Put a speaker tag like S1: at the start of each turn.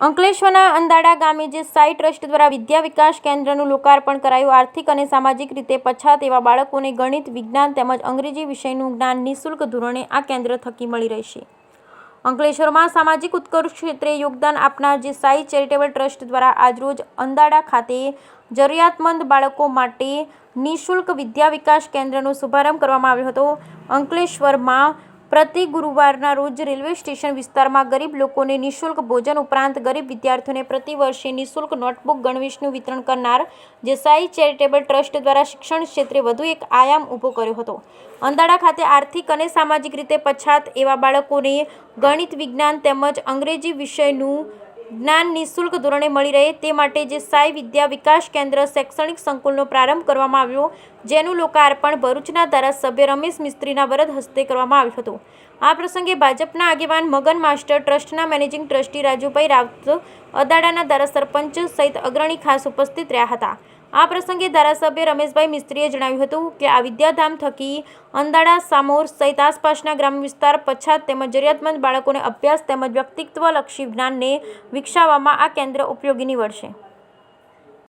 S1: અંકલેશ્વરના અંદાડા ગામે જે સાઈ ટ્રસ્ટ દ્વારા વિદ્યા વિકાસ કેન્દ્રનું લોકાર્પણ કરાયું, આર્થિક અને સામાજિક રીતે પછાત એવા બાળકોને ગણિત, વિજ્ઞાન તેમજ અંગ્રેજી વિષયનું જ્ઞાન નિઃશુલ્ક ધોરણે આ કેન્દ્ર થકી મળી રહેશે. અંકલેશ્વરમાં સામાજિક ઉત્કર્ષ ક્ષેત્રે યોગદાન આપનાર જે સાઈ ચેરિટેબલ ટ્રસ્ટ દ્વારા આજરોજ અંદાડા ખાતે જરૂરિયાતમંદ બાળકો માટે નિઃશુલ્ક વિદ્યા વિકાસ કેન્દ્રનો શુભારંભ કરવામાં આવ્યો હતો. અંકલેશ્વરમાં પ્રતિ ગુરુવારના રોજ રેલવે સ્ટેશન વિસ્તારમાં ગરીબ લોકોને નિઃશુલ્ક ભોજન ઉપરાંત ગરીબ વિદ્યાર્થીઓને પ્રતિ વર્ષે નિઃશુલ્ક નોટબુક ગણવેશનું વિતરણ કરનાર જે સાઈ ચેરિટેબલ ટ્રસ્ટ દ્વારા શિક્ષણ ક્ષેત્રે વધુ એક આયામ ઊભો કર્યો હતો. અંદાડા ખાતે આર્થિક અને સામાજિક રીતે પછાત એવા બાળકોને ગણિત વિજ્ઞાન તેમજ અંગ્રેજી વિષયનું જ્ઞાન નિઃશુલ્ક ધોરણે મળી રહે તે માટે જે સાઈ વિદ્યા વિકાસ કેન્દ્ર શૈક્ષણિક સંકુલનો પ્રારંભ કરવામાં આવ્યો, જેનું લોકાર્પણ ભરૂચના ધારાસભ્ય રમેશ મિસ્ત્રીના વરદ હસ્તે કરવામાં આવ્યું હતું. આ પ્રસંગે ભાજપના આગેવાન મગન માસ્ટર, ટ્રસ્ટના મેનેજિંગ ટ્રસ્ટી રાજુભાઈ રાવત અદાડાના ધારાસરપંચ સહિત અગ્રણી ખાસ ઉપસ્થિત રહ્યા હતા. આ પ્રસંગે ધારાસભ્ય રમેશભાઈ મિસ્ત્રીએ જણાવ્યું હતું કે આ વિદ્યાધામ થકી અંદાડા, સામોર સહિત આસપાસના ગ્રામ્ય વિસ્તાર પછાત તેમજ જરૂરિયાતમંદ બાળકોને અભ્યાસ તેમજ વ્યક્તિત્વલક્ષી જ્ઞાનને વિકસાવવામાં આ કેન્દ્ર ઉપયોગી નીવડશે.